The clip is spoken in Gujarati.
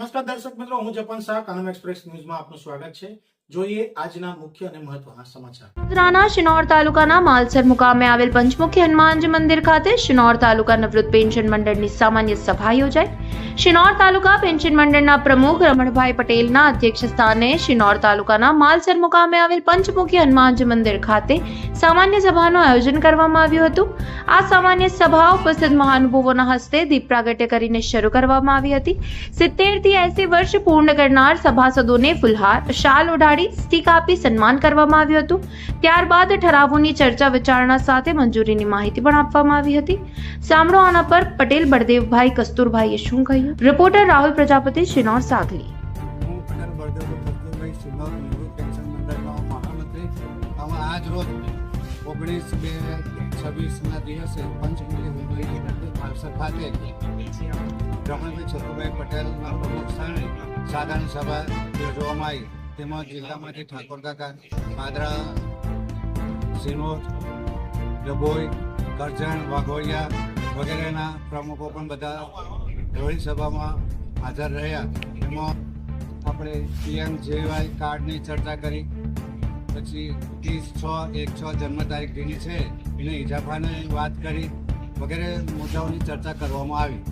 નમસ્કાર દર્શક મિત્રો હું જપન શાહ કાનમ એક્સપ્રેસ ન્યૂઝમાં આપનું સ્વાગત છે. માલસર મુકામે આવેલ પંચમુખી હનુમાનજી મંદિર ખાતે સામાન્ય અધ્યક્ષ સ્થાને શિનોર તાલુકાના માલસર મુકામે આવેલ પંચમુખી હનુમાનજી મંદિર ખાતે સામાન્ય સભાનું આયોજન કરવામાં આવ્યું હતું. આ સામાન્ય સભા ઉપસ્થિત મહાનુભાવોના હસ્તે દીપ પ્રાગટ્ય કરીને શરૂ કરવામાં આવી હતી. સિત્તેરથી એસી વર્ષ પૂર્ણ કરનાર સભાસદોને ફુલહાર, શાલ ઓઢાડી સ્ટીક આપી સન્માન કરવામાં આવ્યું હતું. ત્યારબાદ ઠરાવોની ચર્ચા વિચારણા સાથે મંજૂરીની માહિતી પણ આપવામાં આવી હતી. સાંભળો આના પર પટેલ બળદેવભાઈ કસ્તુરભાઈએ શું કહ્યું? રિપોર્ટર રાહુલ પ્રજાપતિ, શિનોર સાગલી. સાધારણ સભા યોજવામાં આવી. તેમાં જિલ્લામાંથી ઠાકોર કાકા પાદરા સિનોર ડભોઈ, કરજણ, વાઘોડિયા વગેરેના પ્રમુખો પણ બધા ધોળી સભામાં હાજર રહ્યા. એમાં આપણે પીએમ જેવાય કાર્ડની ચર્ચા કરી. પછી ત્રીસ છ, એક છ જન્મ તારીખ જેની છે. એને ઇજાફાની વાત કરી. વગેરે મુદ્દાઓની ચર્ચા કરવામાં આવી.